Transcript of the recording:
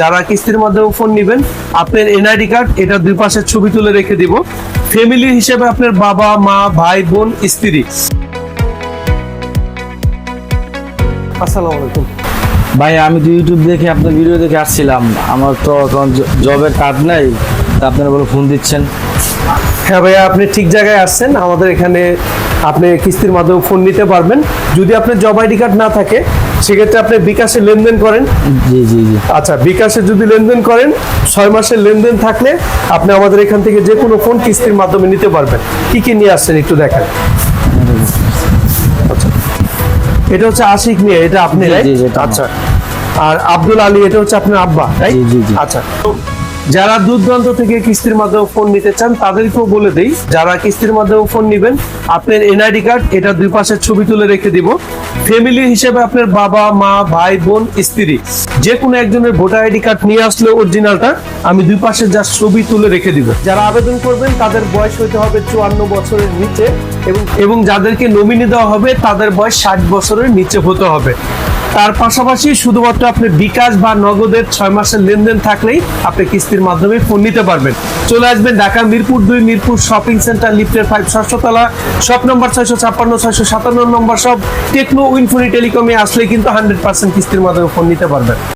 যারা কিস্তির মাধ্যমে ফোন নেবেন আপনার এনআইডি কার্ড এটা দুই পাশের ছবি তুলে রেখে দিব। ফ্যামিলি হিসেবে আপনার বাবা মা ভাই বোন স্ত্রী। আসসালামু আলাইকুম। ভাই আমি তো ইউটিউব দেখে আপনার ভিডিও দেখে আসছিলাম। আমার তো এখন জবের কার্ড নাই তা আপনারা বলে ফোন দিচ্ছেন। হ্যাঁ ভাইয়া আপনি ঠিক জায়গায় আসছেন। আমাদের এখানে আপনি কিস্তির মাধ্যমে ফোন নিতে পারবেন। যদি আপনার জব আইডি কার্ড না থাকে সেক্ষেত্রে আপনি বিকাশে লেনদেন করেন? জি জি জি। আচ্ছা বিকাশে যদি লেনদেন করেন ছয় মাসের লেনদেন থাকলে আপনি আমাদের এখান থেকে যে কোনো ফোন কিস্তির মাধ্যমে নিতে পারবেন। কি কি নিয়ে আসছেন একটু দেখেন? আচ্ছা। এটা হচ্ছে আশিক নিয়ে এটা আপনি আচ্ছা। আর আব্দুল আলী এটা হচ্ছে আপনার আব্বা। আচ্ছা। যারা দূর দূরান্ত থেকে কিস্তির মাধ্যমে ফোন নিতে চান, তাদেরকেও বলে দেই, যারা কিস্তির মাধ্যমে ফোন নেবেন, আপনার এনআইডি কার্ড এটা দুই পাশের ছবি তুলে রেখে দিব। ফ্যামিলি হিসেবে আপনার বাবা, মা, ভাই, বোন, স্ত্রী যে কোনো একজনের ভোটার আইডি কার্ড নিয়ে আসলে অরিজিনালটা আমি দুই পাশে যা ছবি তুলে রেখে দিব। যারা আবেদন করবেন, তাদের বয়স হতে হবে চুয়ান্ন বছরের নিচে এবং এবং যাদেরকে নমিনি দেওয়া হবে, তাদের বয়স ষাট বছরের নিচে হতে হবে। তার পাশাপাশি শুধুমাত্র আপনি বিকাশ বা নগদের ছয় মাসের লেনদেন থাকলেই আপনি কিস্তির মাধ্যমে ফোন নিতে পারবেন। চলে আসবেন ঢাকা মিরপুর দুই, মিরপুর শপিং সেন্টার, লিফ্টের ফাইভ ষষ্ঠতলা। শপ নম্বর ছয়শো ছাপ্পান্ন, ছয়শো সাতান্ন নম্বর সব টেকনো উইনফোনি টেলিকমে আসলে কিন্তু হান্ড্রেড পার্সেন্ট কিস্তির মাধ্যমে ফোন নিতে পারবেন।